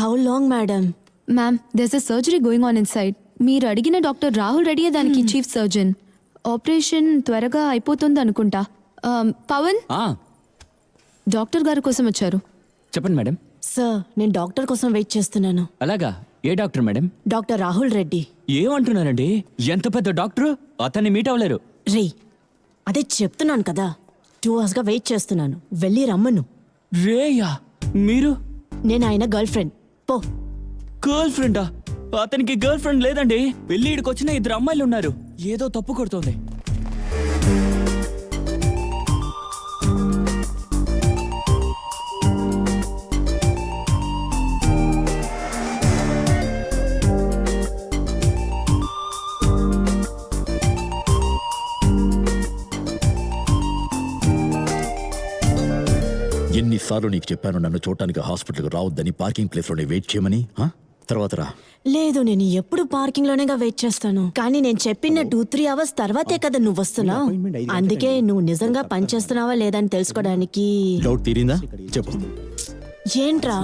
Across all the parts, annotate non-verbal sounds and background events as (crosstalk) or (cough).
How long madam ma'am there's a surgery going on inside మీరు అడిగిన doctor Rahul రెడ్డియే దానికి chief surgeon. Operation త్వరగా అయిపోతుంది అనుకుంటా. Um, పవన్? ఆ, డాక్టర్ గారి కోసం వచ్చారు. చెప్పండి మేడం సార్ నేను డాక్టర్ కోసం వెయిట్ చేస్తున్నాను. అలాగా? ఏ doctor madam doctor Rahul Reddy. ఏమంటున్నారండి? ఎంత పెద్ద డాక్టర్? అతన్ని మీట్ అవ్వలేరు. రే అదే చెప్తున్నాను కదా. టూ అవర్స్గా వెయిట్ చేస్తున్నాను. వెళ్ళి రమ్మను. రేయా మీరు? నేను ఆయన గర్ల్ ఫ్రెండ్. పో. గర్ల్ ఫ్రెండా అతనికి గర్ల్ ఫ్రెండ్ లేదండి. పెళ్ళి ఇక్కడికి వచ్చిన ఇద్దరు అమ్మాయిలు ఉన్నారు. ఏదో తప్పు కొడుతోంది. ఎన్నిసార్లు నీకు చెప్పాను నన్ను చూడటానికి హాస్పిటల్కి రావద్దని పార్కింగ్ ప్లేస్లోనే వెయిట్ చేయమని? తర్వాత రా. లేదు నేను ఎప్పుడు పార్కింగ్ లోనేగా వెయిట్ చేస్తాను. కానీ నేను చెప్పిన టూ త్రీ అవర్స్ తర్వాతే కదా నువ్వు వస్తున్నావు. అందుకే నువ్వు నిజంగా పని చేస్తున్నావా లేదని తెలుసుకోవడానికి డౌట్ తీరిందా? చెప్పు. ఏంట్రా?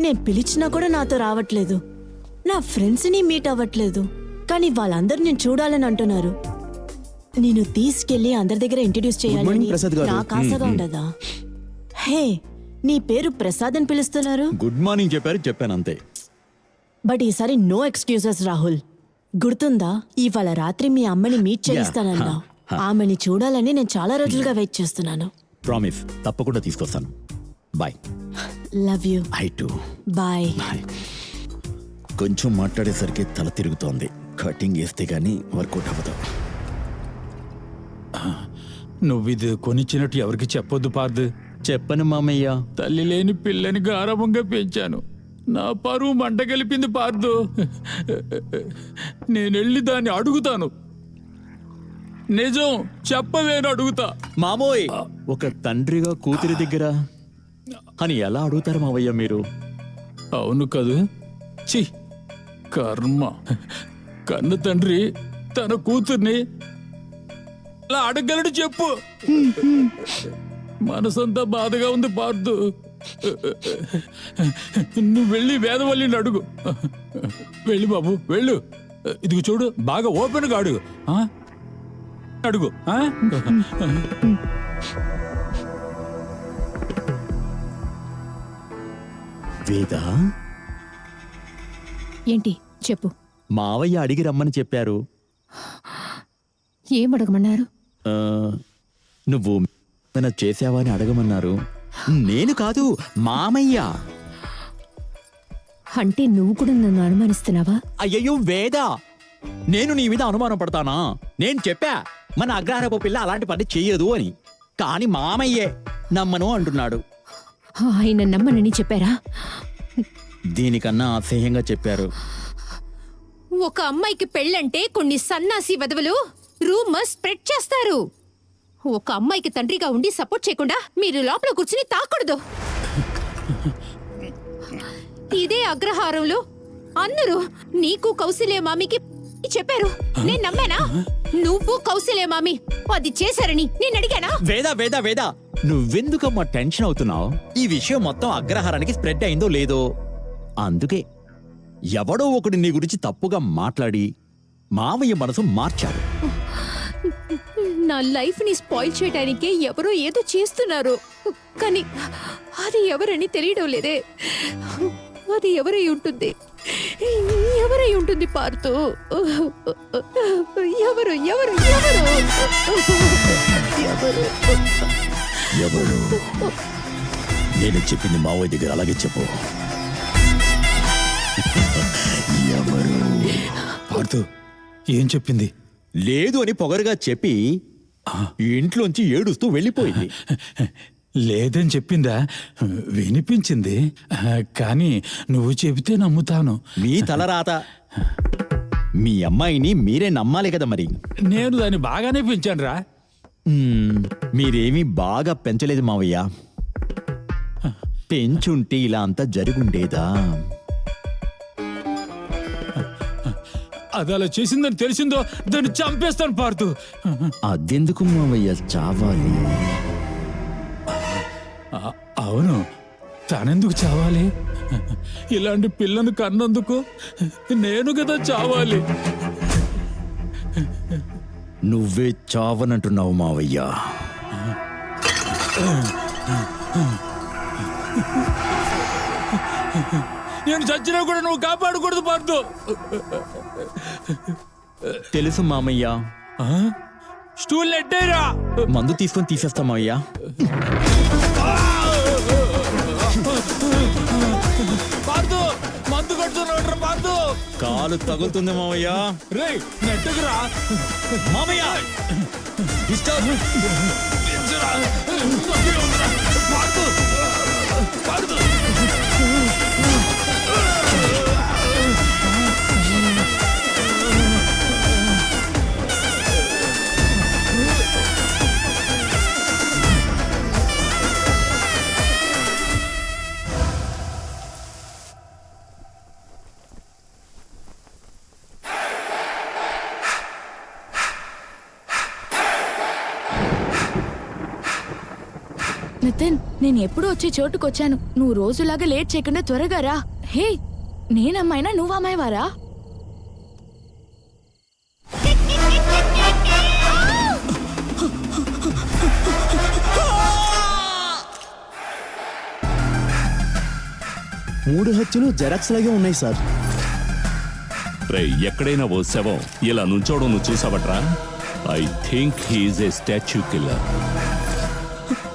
నేను పిలిచినా కూడా నాతో రావట్లేదు. నా ఫ్రెండ్స్ని మీట్ అవ్వట్లేదు. కానీ వాళ్ళందరూ నేను చూడాలని అంటున్నారు. నేను తీసుకెళ్ళి అందరి దగ్గర ఇంట్రడ్యూస్ చేయాలని నాకు ఆశగా ఉండదా? హే నీ పేరు ప్రసాద్ అని పిలుస్తున్నారు? గుడ్ మార్నింగ్ చెప్పారు చెప్పాను అంతే. బట్ ఈసారి నో ఎక్స్క్యూజెస్ రాహుల్ గుర్తుందా? ఇవాళ రాత్రి మీ అమ్మని మీట్ చేయిస్తానన్నా. ఆమెని చూడాలని నేను చాలా రోజులుగా వెయిట్ చేస్తున్నాను. ప్రామిస్ తప్పకుండా తీసుకొస్తాను. Bye love you I too bye bye కొంచెం మాట్లాడేసరికి తల తిరుగుతోంది. కటింగ్ వేస్తే గానీ వర్కౌట్ అవ్వదు. నువ్వు ఇది కొనిచ్చినట్టు ఎవరికి చెప్పొద్దు పార్దు. చెప్పను మామయ్య. తల్లి లేని పిల్లని గారవంగా పెంచాను. నా పరువు మంట కలిపింది పార్దు. నేనెళ్ళి దాన్ని అడుగుతాను. నిజం చెప్పవేను అడుగుతా. మామోయ్! ఒక తండ్రిగా కూతురి దగ్గర అని ఎలా అడుగుతారు మావయ్య మీరు? అవును కదూ. చి కర్మ. కన్న తండ్రి తన కూతుర్ని అలా అడగలడు చెప్పు. మనసంతా బాధగా ఉంది పార్దు నువ్వు వెళ్ళి వేదవల్లిని అడుగు. వెళ్ళి బాబు వెళ్ళు. ఇదిగో చూడు బాగా ఓపెన్గా అడుగు. ఆ? అడుగు ఆ? వేదా? ఏంటి? చెప్పు. మావయ్య అడిగి రమ్మని చెప్పారు. ఏం అడగమన్నారు? ఆ, నువ్వు ఏమైనా చేసావా అని అడగమన్నారు. నేను కాదు మామయ్య. అంటే నువ్వు కూడా నన్ను అనుమానిస్తున్నావా? అయ్యయ్యో వేద. నేను నీ మీద అనుమానం పడతానా? నేను చెప్పా మన అగ్రహారపు పిల్ల అలాంటి పని చెయ్యదు అని. కాని మామయ్యే నమ్మను అంటున్నాడు. ఆయన నమ్మనని చెప్పారా? దీనికన్నా అసహ్యంగా చెప్పారు. ఒక అమ్మాయికి పెళ్ళంటే కొన్ని సన్నాసి వదవలు రూమర్ స్ప్రెడ్ చేస్తారు. ఒక అమ్మాయికి తండ్రిగా ఉండి సపోర్ట్ చేయకుండా మీరు లోపల కూర్చుని తాకూడదు. ఇదే అగ్రహారంలో అందరూ నీకు కౌశల్య మామికి చెప్పారు. నేను నమ్మానా? నువ్వు కౌశల్య మామి అది చేశారని నేను అడిగానా? వేదా వేదా వేదా నువ్వెందుకమ్మా టెన్షన్ అవుతున్నావు? ఈ విషయం మొత్తం అగ్రహారానికి స్ప్రెడ్ అయిందో లేదో? అందుకే ఎవడో ఒకడు నీ గురించి తప్పుగా మాట్లాడి మావయ్య మనసు మార్చాడు. నా లైఫ్ని స్పాయిల్ చేయడానికే ఎవరో ఏదో చేస్తున్నారు. కానీ అది ఎవరని తెలియడం లేదే. అది ఎవరై ఉంటుంది? ఎవరై ఉంటుంది పార్తు? ఎవరు ఎవరు ఎవరు? ఎవరు? ఎవరు? నేను చెప్పింది మావయ్య దగ్గర అలాగే చెప్పు. ఎవరు? పార్దు ఏం చెప్పింది? లేదు అని పొగరుగా చెప్పి ఇంట్లోంచి ఏడుస్తూ వెళ్ళిపోయింది. లేదని చెప్పిందా? వినిపించింది. కానీ నువ్వు చెబితే నమ్ముతాను. మీ తలరాత. మీ అమ్మాయిని మీరే నమ్మాలి కదా మరి. నేను దాన్ని బాగానే పెంచాను రా మీరేమీ బాగా పెంచలేదు మావయ్య. పెంచుంటే ఇలా అంతా జరుగుండేదా? అది అలా చేసిందని తెలిసిందో దాన్ని చంపేస్తాను పార్తు. అదెందుకు మావయ్య చావాలి? అవును. తనెందుకు చావాలి? ఇలాంటి పిల్లను కన్నందుకు నేను కదా చావాలి. నువ్వే చావనంటున్నావు మావయ్య. నేను చచ్చినా కూడా నువ్వు కాపాడకూడదు పార్దు తెలుసు మామయ్య? స్టూల్ నెట్టేరా. మందు తీసుకొని తీసేస్తా పార్దు మందు కాలు తగులుతుంది మావయ్య రే నెట్టుకురా. మామయ్య. నితిన్ నేను ఎప్పుడు వచ్చే చోటుకు వచ్చాను నువ్వు రోజులాగా లేట్ చేయకుండా త్వరగా రా. హే నేనమ్మాయినా నువ్వు అమ్మాయివారా? మూడు హత్యలు జెరాక్స్ లాగే ఉన్నాయి సార్. రే ఎక్కడైనా ఓ శవం ఇలా నుంచోవడం నువ్వు చూసావట్రా? I think he's a statue killer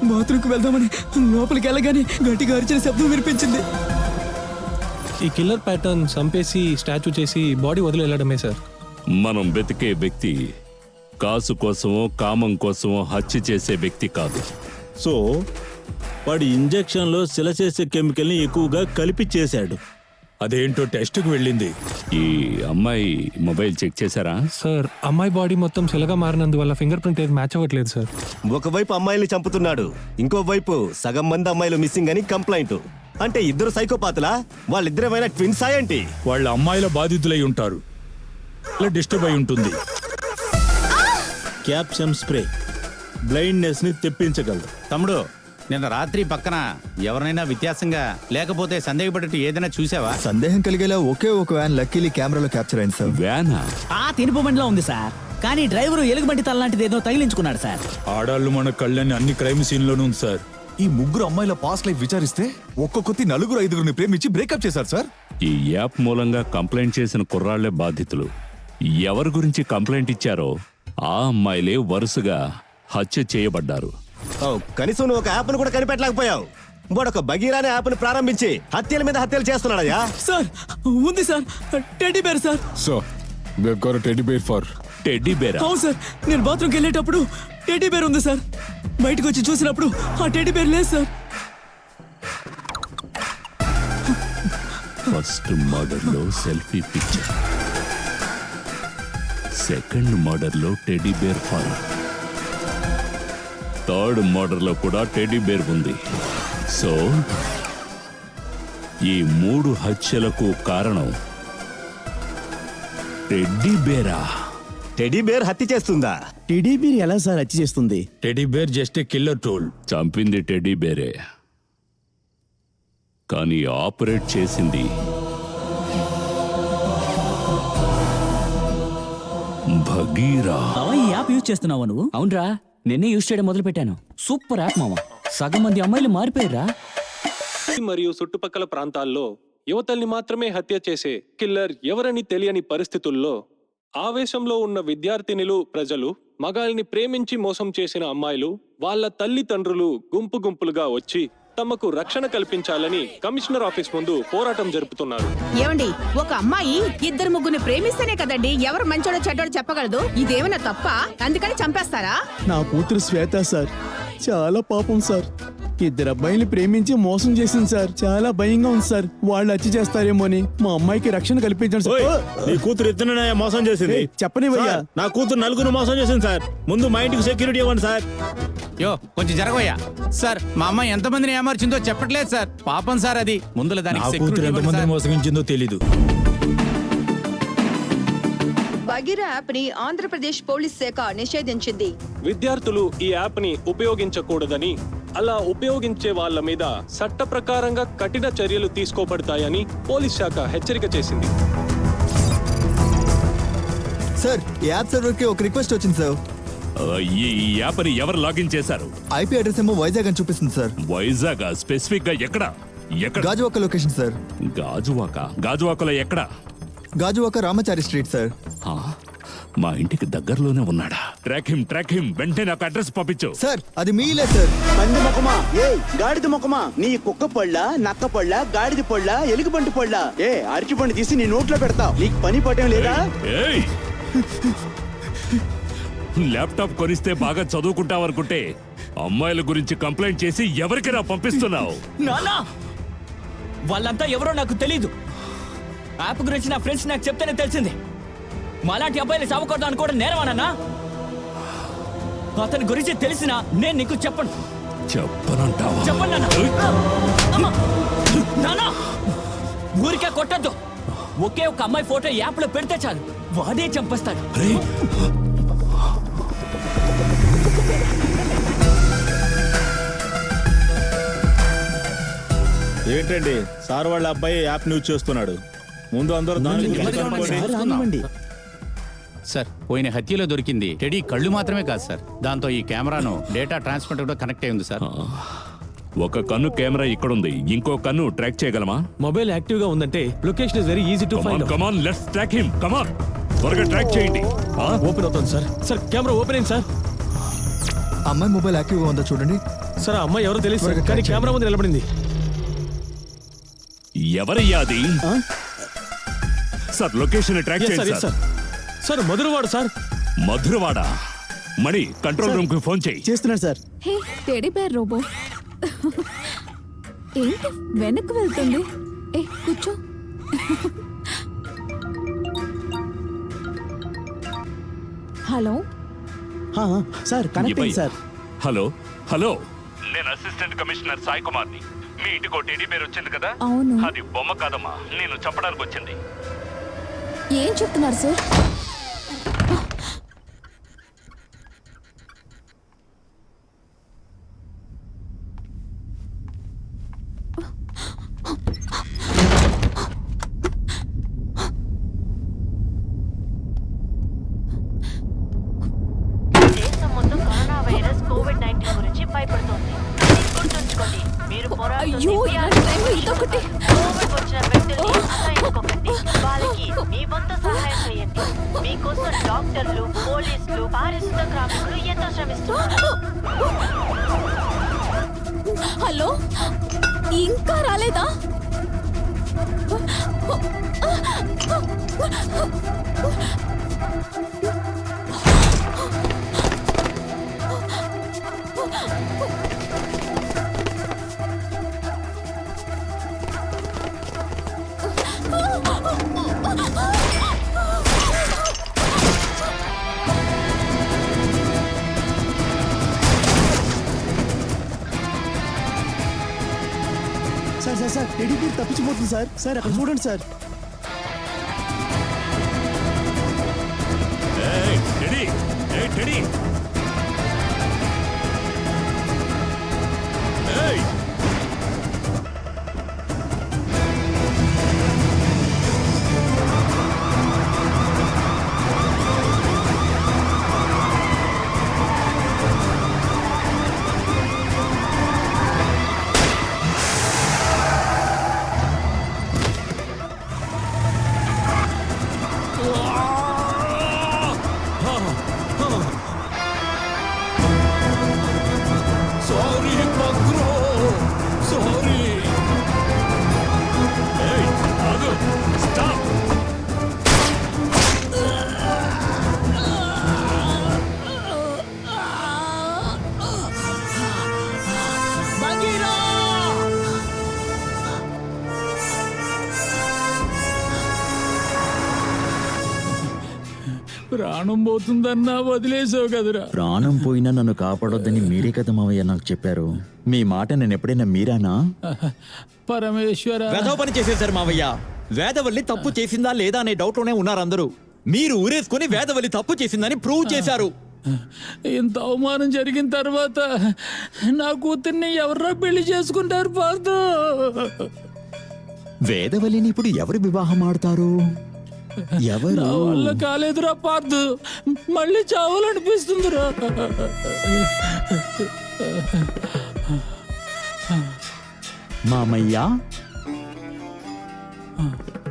బాత్రూమ్కి వెళ్దామని లోపలికి వెళ్ళగానే గట్టిగా అరిచిన శబ్దం వినిపించింది. ఈ కిల్లర్ ప్యాటర్న్ చంపేసి స్టాచ్యూ చేసి బాడీ వదిలి వెళ్ళడమే సార్. మనం వెతికే వ్యక్తి కాసు కోసమో కామం కోసమో హత్య చేసే వ్యక్తి కాదు. సో వాడి ఇంజెక్షన్లో శిల చేసే కెమికల్ని ఎక్కువగా కలిపి చేశాడు. అదేంటో టెస్ట్కి వెళ్ళింది. ఈ అమ్మాయి మొబైల్ చెక్ చేశారా? సార్ అమ్మాయి బాడీ మొత్తం శిలగా మారినందువల్ల ఫింగర్ ప్రింట్ ఏది మ్యాచ్ అవ్వట్లేదు సార్. ఒకవైపు అమ్మాయిల్ని చంపుతున్నాడు ఇంకో వైపు సగం మంది అమ్మాయిలు మిస్సింగ్ అని కంప్లైంట్ అంటే ఇద్దరు సైకోపాతులా వాళ్ళిద్దరేమైనా ట్విన్స్ ఏంటి? వాళ్ళ అమ్మాయిల బాధితులై ఉంటారు. డిస్టర్బ్ అయి ఉంటుంది. Caption spray. బ్లైండ్నెస్ని తెప్పించగలదు. తమ్ముడు నిన్న రాత్రి పక్కన ఎవరినైనా వ్యత్యాసంగా లేకపోతే సందేహపడేట్టు ఏదైనా చూసావా? సందేహం కలిగేలా ఒకే ఒక వ్యాన్ లక్కీలీ కెమెరాలో క్యాప్చర్ అయింది సార్. వ్యానా? ఆ తినుపు బండిలో ఉంది సార్. కానీ డ్రైవరు ఎలుగుబంటి తల్లాంటిది ఏదో తగిలించుకున్నాడు సార్. ఆడాళ్ళు మన కళ్ళని అన్ని క్రైమ్ సీన్లోనూ ఉంది సార్. ఈ ముగ్గురు అమ్మాయిల పాస్ట్ లైఫ్ విచారిస్తే ఒక్కొక్కతి నలుగురు ఐదుగురిని ప్రేమించి బ్రేకప్ చేశారు సార్. ఈ యాప్ మూలంగా కంప్లైంట్ చేసిన కుర్రాళ్ళే బాధితులు. ఎవరి గురించి కంప్లైంట్ ఇచ్చారో ఆ అమ్మాయిలే వరుసగా హత్య చేయబడ్డారు. కనీసం నువ్వు ఒక యాప్ను కూడా కనిపెట్టలేకపోయావు. వాడు ఒక బగీరానే యాప్ను ప్రారంభించి హత్యల మీద హత్యలు చేస్తున్నాడయ్యా. సార్ ఉంది sir. Teddy bear sir. So teddy bear for teddy Bera? అవును సార్ నేను బాత్రూమ్కి వెళ్ళేటప్పుడు టెడ్డీ బేర్ ఉంది సార్. బయటకు వచ్చి చూసినప్పుడు ఆ టెడ్డీ బేర్ లేదు సార్. ఫస్ట్ మర్డర్లో సెల్ఫీ పిక్చర్. సెకండ్ మర్డర్లో టెడ్డీ బేర్ ఫాల్. థర్డ్ మర్డర్లో కూడా టెడ్డీ బేర్ ఉంది. సో ఈ మూడు హత్యలకు కారణం టెడ్డీ బేరా. టెడీ బేర్ హత్య చేస్తుందా? టీడీపీ ఎలా సార్ హత్య చేస్తుంది? Teddy bear just killer tool. చంపింది టెడ్డీ బేరే. కానీ ఆపరేట్ చేసింది భగీరా ఈ యాప్ యూజ్ చేస్తున్నావా నువ్వు? అవునరా. నిన్నే యూజ్ చేయడం మొదలు పెట్టాను సూపర్ యాప్ మామ. సగం మంది అమ్మాయిలు మారిపోయారా మరియు చుట్టుపక్కల ప్రాంతాల్లో యువతల్ని మాత్రమే హత్య చేసే కిల్లర్ ఎవరని తెలియని పరిస్థితుల్లో ఆవేశంలో ఉన్న విద్యార్థినులు ప్రజలు మగాల్ని ప్రేమించి మోసం చేసిన అమ్మాయిలు వాళ్ళ తల్లిదండ్రులు గుంపు గుంపులుగా వచ్చి తమకు రక్షణ కల్పించాలని కమిషనర్ ఆఫీస్ ముందు పోరాటం జరుపుతున్నారు. ఏమండి ఒక అమ్మాయి ఇద్దరు ముగ్గురిని ప్రేమిస్తేనే కదండి ఎవరు మంచోడో చెడ్డోడో చెప్పగలదు? ఇదేమైనా తప్ప? అందుకని చంపేస్తారా? నా కూతురు శ్వేత సార్. చాలా పాపం సార్. ఇద్దరు అబ్బాయిని ప్రేమించి మోసం చేసింది సార్. చాలా భయంగా ఉంది సార్. వాళ్ళు హత్య చేస్తారేమో అని. మా అమ్మాయికి రక్షణ కల్పించండి సార్. నీ కూతురు మోసం చేసింది. ఏయ్, చెప్పనివయ్యా. సార్, నా కూతురు నలుగురు మోసం చేసింది సార్. ముందు మా ఇంటికి సెక్యూరిటీ ఇవ్వండి సార్. యో కొంచెం జరగవయ్యా. సార్ మా అమ్మాయి ఎంతమందిని ఏమార్చిందో చెప్పట్లేదు సార్. పాపం సార్ అది. ముందుల నా దానికి కూతురు security ఇవ్వండి ఎంతమందిని సార్. మోసగించిందో తెలీదు. బగిరా యాప్ని ఆంధ్రప్రదేశ్ పోలీస్ శాఖ నిషేధించింది. విద్యార్థులు ఈ యాప్ని ఉపయోగించకూడదని అలా ఉపయోగించే వాళ్ళ మీద చట్ట ప్రకారంగా కఠిన చర్యలు తీసుకోబడతాయని పోలీస్ శాఖ హెచ్చరిక చేసింది. సార్ ఈ యాప్ సర్వర్కి ఒక రిక్వెస్ట్ వచ్చింది సార్. ఈ ఈ యాప్ని ఎవరు లాగిన్ చేశారు? ఐపీ అడ్రస్ ఏమో వైజాగ్ అని చూపిస్తుంది సార్. వైజాగ్? స్పెసిఫిక్గా ఎక్కడ? ఎక్కడ? Gajuwaka location sir. గాజువాక? గాజువాకలో ఎక్కడ? Gajuwaka Ramachari street sir. ఆ, మా ఇంటికి దగ్గరలోనే ఉన్నాడా? Track him track him. వెంటనే నాకు అడ్రస్ పంపించు. సార్ అది మీలే సార్. పంది ముఖమా? ఏ గాడిద ముఖమా? నీ కుక్క పళ్ళ నక్క పళ్ళ గాడిద పళ్ళ ఎలుగుబంటి పళ్ళ? ఏ అరటి పండు తీసి నీ నోట్లో పెడతావు. నీకు పని పడడం లేదా? ఏయ్ (laughs) ల్యాప్టాప్ కొనిస్తే బాగా చదువుకుంటావు అనుకుంటే అమ్మాయిల గురించి కంప్లైంట్ చేసి ఎవరికి నా పంపిస్తున్నావు? నానా వాళ్ళంతా ఎవరో నాకు తెలీదు. యాప్ గురించి నా ఫ్రెండ్స్ నాకు చెప్తేనే తెలిసింది. మాలాంటి అబ్బాయిలు చావకూడదు అనుకోవడం నేరమానన్నా అతని గురించి తెలిసినా నేను నీకు చెప్పను. చెప్పనంటావా? చెప్పండి ఊరికే కొట్టద్దు. ఒకే ఒక అమ్మాయి ఫోటో యాప్లో పెడితే చాలు. వాడే చంపేస్తాడు. ఏంటండి? సార్ వాళ్ళ అబ్బాయి యాప్ యూజ్ చేస్తున్నాడు. ముందు అందరూ దాని గురించి కనుక్కోండి. సార్ పోయిన హత్యలో దొరికింది టెడీ కళ్ళు మాత్రమే కాదు సార్. దాంతో ఈ కెమెరాను డేటా ట్రాన్స్మిటర్ కూడా కనెక్ట్ అయి ఉంది సార్ ఒక కన్ను కెమెరా ఇక్కడుంది. ఇంకో కన్ను ట్రాక్ చేయగలమా? మొబైల్ యాక్టివ్గా ఉందంటే location is very easy to find come on let's track him. Come on త్వరగా ట్రాక్ చేయండి. ఓపెన్ అవుతుంది సార్. సార్ కెమెరా ఓపెన్ అయింది సార్. అమ్మాయి మొబైల్ యాక్టివ్గా ఉందా చూడండి. సార్ ఆ అమ్మాయి ఎవరో తెలియదు సార్ కానీ కెమెరా ముందు నిలబడింది. ఎవరయ్యా అది? సార్ లొకేషన్ ట్రాక్ చేయండి sir. Sir Madhurawada sir. Madhurawada. Mani control రూమ్కి ఫోన్ చేయి. చేస్తున్నాడు sir. Hey teddy bear robot. ఏంటి వెనక్కి వెళ్తుంది? ఏ కూర్చో. హలో? సార్ కనెక్ట్ అయింది సార్. Hello hello. నేను అసిస్టెంట్ కమిషనర్ సాయి కుమార్ని మీ ఇంటికి ఒక టెడీ బేర్ వచ్చింది కదా? అవును. అది బొమ్మ కాదమ్మా నేను చెప్పడానికి వచ్చింది. ఏం చెప్తున్నారు సార్? మీకోసం డాక్టర్లు పోలీసులు పారిశుద్ధ కార్మికులు ఎంతో శ్రమిస్తున్నారు. హలో? ఇంకా రాలేదా? Sir తప్పించిపోతుంది sir. సార్ అక్కడ చూడండి సార్. ఏయ్, ప్రాణం పోతుందన్నా వదిలేసావు కదరా. ప్రాణం పోయినా నన్ను కాపాడొద్దని మీరే కదా మావయ్య నాకు చెప్పారు. మీ మాట నేను ఎప్పుడైనా మీరానా? పరమేశ్వర. వెధవ పని చేసేశారు మావయ్య. వేదవల్లి తప్పు చేసిందా లేదా అనే డౌట్లోనే ఉన్నారు అందరూ. మీరు ఊరేసుకుని వేదవల్లి తప్పు చేసిందని ప్రూవ్ చేశారు. ఇంత అవమానం జరిగిన తర్వాత నా కూతుర్ని ఎవర్రా పెళ్ళి చేసుకుంటారు పార్థు? వేదవల్లిని ఇప్పుడు ఎవరు వివాహం ఆడతారు? ఎవరు? నా వల్ల కాలేదురా పార్థు. మళ్ళీ చావాలనిపిస్తుందిరా. మామయ్య?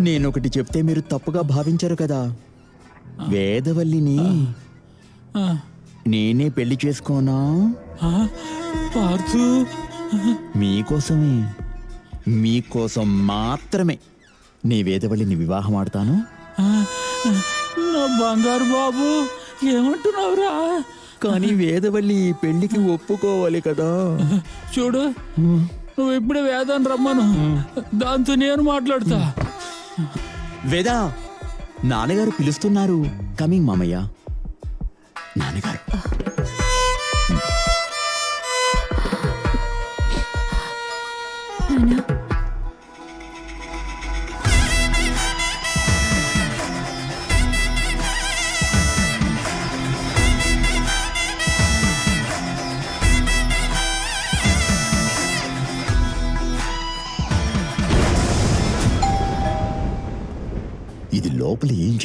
నేనొకటి చెప్తే మీరు తప్పుగా భావించరు కదా. వేదవల్లిని నేనే పెళ్ళి చేసుకోనా? పార్థు. మీకోసమే. మీకోసం మాత్రమే. నీ వేదవల్లిని వివాహం ఆడతాను. నా బంగారు బాబు ఏమంటున్నావురా? కానీ వేదవల్లి ఈ పెళ్ళికి ఒప్పుకోవాలి కదా. చూడు నువ్వు ఇప్పుడే వేదాన్ని రమ్మను. దాంతో నేను మాట్లాడతా. వేదా నాన్నగారు పిలుస్తున్నారు. కమింగ్ మామయ్య. నాన్నగారు.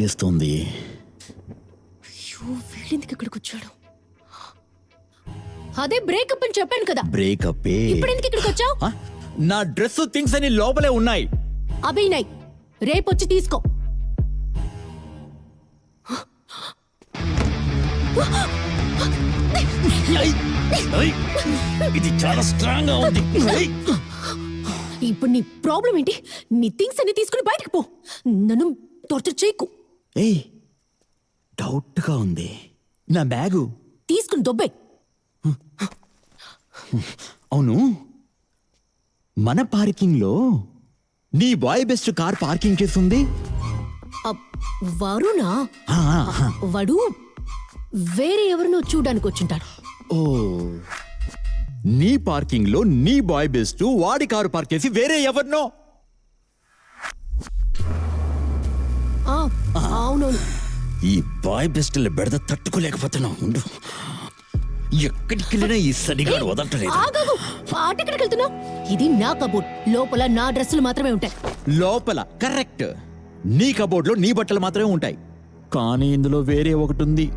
చేస్తోంది అయ్యో వీళ్ళెందుకు ఇక్కడికి వచ్చాడు? అదే బ్రేకప్ అని చెప్పాను కదా. బ్రేకప్ ఇప్పుడు ఎందుకు ఇక్కడికి వచ్చావు? నా డ్రెస్ థింగ్స్ అని లోపలే ఉన్నాయి. అభినయ్ రేపొచ్చి తీసుకో. ఇది చాలా స్ట్రాంగ్గా ఉంది ఇప్పుడు నీ ప్రాబ్లం ఏంటి? నీ థింగ్స్ అన్ని తీసుకుని బయటకు పో. నన్ను టార్చర్ చేయకు. ఏయ్ డౌట్గా ఉంది. నా బ్యాగు. తీసుకుని దొబ్బే అవును. మన పార్కింగ్లో నీ బాయ్ బెస్ట్ కార్ పార్కింగ్ చేస్తుంది వరుణా. వాడు వేరే ఎవరినో చూడడానికి వచ్చుంటాడు. ఓ నీ పార్కింగ్లో నీ బాయ్ బెస్ట్ వాడి కారు పార్క్ చేసి వేరే ఎవరినో? ఈ బాయ్ బెస్ట్ బెడద తట్టుకోలేకపోతున్నావు ఉండు. ఎక్కడికి వెళ్ళినా ఈ సరిగాడు వదలటలేదు ఆగాగు ఆటెక్కడికి వెళ్తున్నావు ఇది నా కబోర్డ్. లోపల నా డ్రెస్సులు మాత్రమే ఉంటాయి. లోపల కరెక్ట్. నీ కబోర్డ్లో నీ బట్టలు మాత్రమే ఉంటాయి. కానీ ఇందులో వేరే ఒకటి ఉంది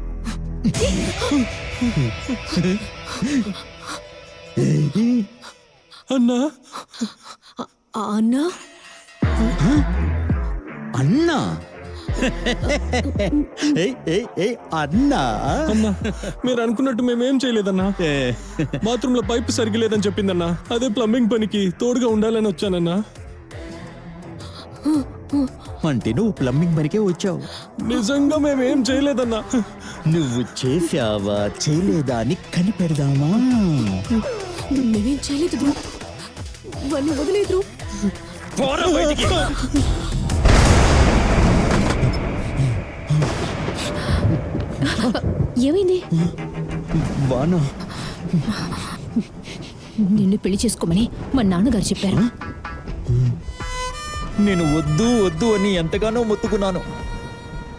అన్నా అన్నా? అన్నా? (laughs) అన్నా. అన్నా మీరు అనుకున్నట్టు మేమేం చేయలేదన్నా? బాత్రూమ్లో పైప్ సరిగ్గా లేదని చెప్పిందన్నా. అదే ప్లంబింగ్ పనికి తోడుగా ఉండాలని వచ్చానన్నా. అంటే నువ్వు ప్లంబింగ్ పనికే వచ్చావు. నిజంగా మేమేం చేయలేదన్నా. నువ్వు చేసావా చేయలేదా అని కనిపెడదామా? నేనేం చేయలేదు. వాణ్ణి వదిలేదు ధ్రువ్. పోరా బయటికి. ఏమైంది? వానా. నిన్ను పెళ్ళి చేసుకోమని మా నాన్నగారు చెప్పారు. నేను వద్దు వద్దు అని ఎంతగానో మొత్తుకున్నాను.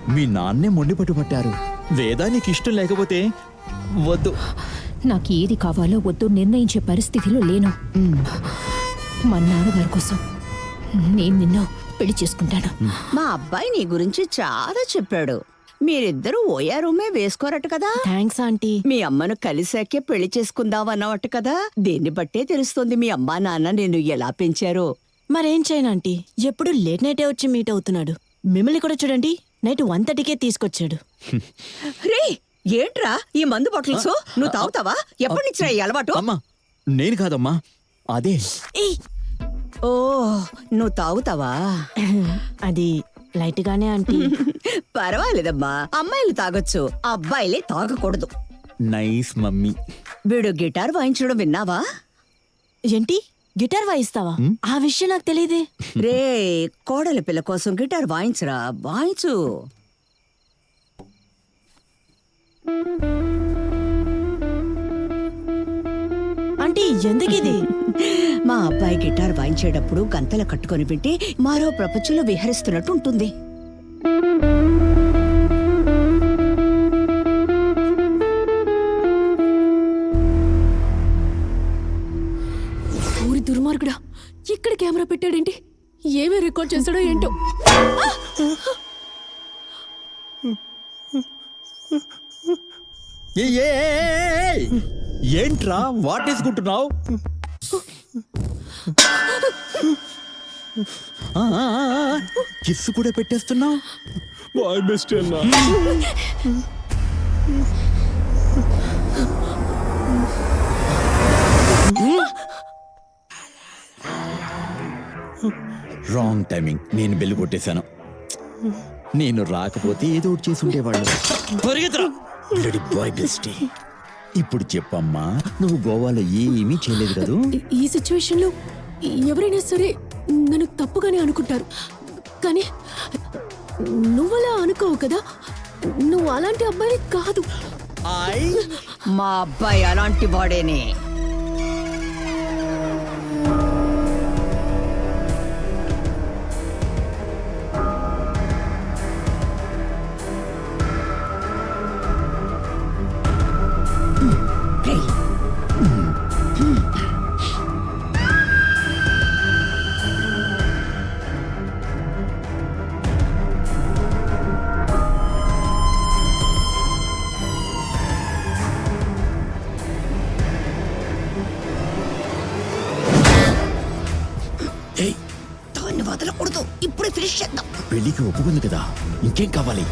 మీ నాన్నే మొండి పట్టుబట్టారు వేదా నీకు ఇష్టం లేకపోతే వద్దు. నాకు ఏది కావాలో వద్దు నిర్ణయించే పరిస్థితిలో లేను. మా నాన్నగారి కోసం నేను నిన్ను పెళ్ళి చేసుకుంటాను. మా అబ్బాయి నీ గురించి చాలా చెప్పాడు. మీరిద్దరూ ఓయా రూమే వేసుకోరట కదా? Thanks aunty. మీ అమ్మను కలిసాకే పెళ్ళి చేసుకుందాం అన్నవట కదా? దీన్ని బట్టే తెలుస్తుంది మీ అమ్మా నాన్న నిన్ను ఎలా పెంచారో. మరేం చేయను ఆంటీ. ఎప్పుడు లేట్ నైటే వచ్చి మీట్ అవుతున్నాడు. మిమ్మల్ని కూడా చూడండి నైట్ వన్ థర్టీకే తీసుకొచ్చాడు. (laughs) రే ఏంట్రా? ఈ మందు బాటిల్స్? నువ్వు తాగుతావా? ఎప్పటి నుంచి ఈ అలవాటు? అమ్మా నేను కాదమ్మా అదే. ఓ నువ్వు తాగుతావా? (laughs) అది లైట్ గానే ఆంటీ. (laughs) పర్వాలేదమ్మా. అమ్మాయిలు తాగొచ్చు. అబ్బాయిలే తాగకూడదు. Nice mummy. వీడు గిటార్ వాయించడం విన్నావా? ఏంటి? గిటార్ వాయిస్తావా? ఆ విషయం నాకు తెలియదే. (laughs) రే కోడలి పిల్ల కోసం గిటార్ వాయించరా? వాయించు. అంటే ఎందుకు ఇది మా అబ్బాయి గిటార్ వాయించేటప్పుడు గంతలు కట్టుకొని వింటే మరో ప్రపంచంలో విహరిస్తున్నట్టు ఉంటుంది ఊరి దుర్మార్గుడా ఇక్కడ కెమెరా పెట్టాడేంటి ఏమి రికార్డ్ చేశాడో ఏంటో ఏ ఏంట్రా? వాటేసుకుంటున్నావు కిస్సు కూడా పెట్టేస్తున్నావు? బాయ్ బెస్ట్ అన్నా. రాంగ్ టైమింగ్ నేను బెల్లు కొట్టేశాను. నేను రాకపోతే ఏదో ఒకటి చేసి ఉండేవాళ్ళు పరిగెత్తరా boy bestie. ఇప్పుడు చెప్పమ్మా నువ్వు గోవాలో ఏమీ చేయలేదు కదూ? ఈ- సిచ్యువేషన్లో ఎవరైనా సరే నన్ను తప్పుగానే అనుకుంటారు. కానీ నువ్వలా అనుకోవు కదా? నువ్వు అలాంటి అబ్బాయి కాదు. మా అబ్బాయి అలాంటి వాడేనే. ఒప్పుకుంది కదా. ఇంకేం కావాలి.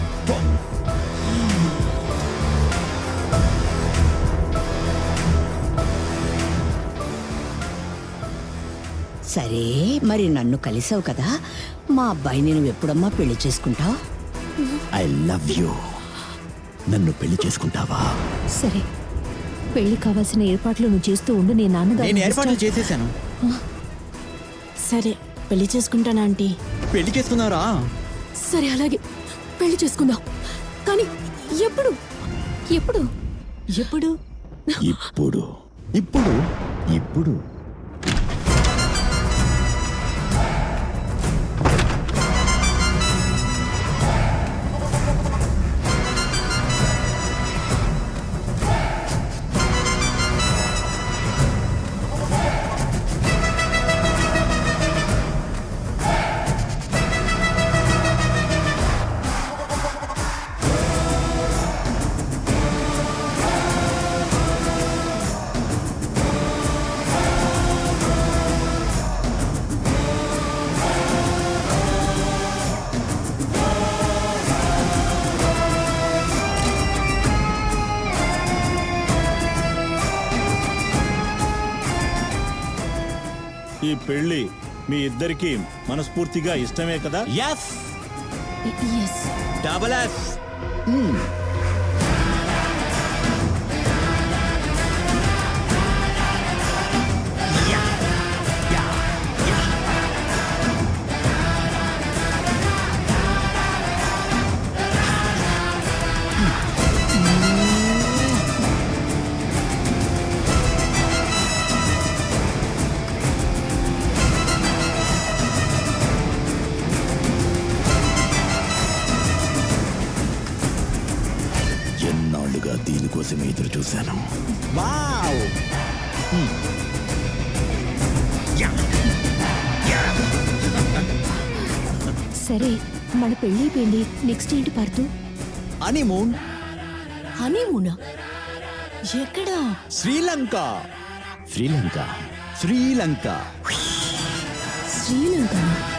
సరే మరి నన్ను కలిసావు కదా. మా అబ్బాయిని నువ్వు ఎప్పుడమ్మా పెళ్ళి చేసుకుంటావు? ఐ లవ్ యూ నన్ను పెళ్ళి చేసుకుంటావా? సరే పెళ్ళి కావాల్సిన ఏర్పాట్లు నువ్వు చేస్తూ ఉండు నేను నాన్నగారు నేను ఏర్పాట్లు చేసేసాను. సరే పెళ్ళి చేసుకుంటానా ఆంటీ? పెళ్ళి చేసుకున్నారా? సరే అలాగే. పెళ్ళి చేసుకుందాం. కానీ ఎప్పుడు? ఎప్పుడు? ఎప్పుడు? ఇప్పుడు. ఇప్పుడు. ఇప్పుడు. మీ ఇద్దరికి మనస్ఫూర్తిగా ఇష్టమే కదా? ఎస్ డబల్ ఎస్ అయిపోయింది నెక్స్ట్ ఏంటి పర్తు? హనీమూన్ హనీమూనా ఎక్కడా? శ్రీలంక. శ్రీలంక. శ్రీలంక. శ్రీలంక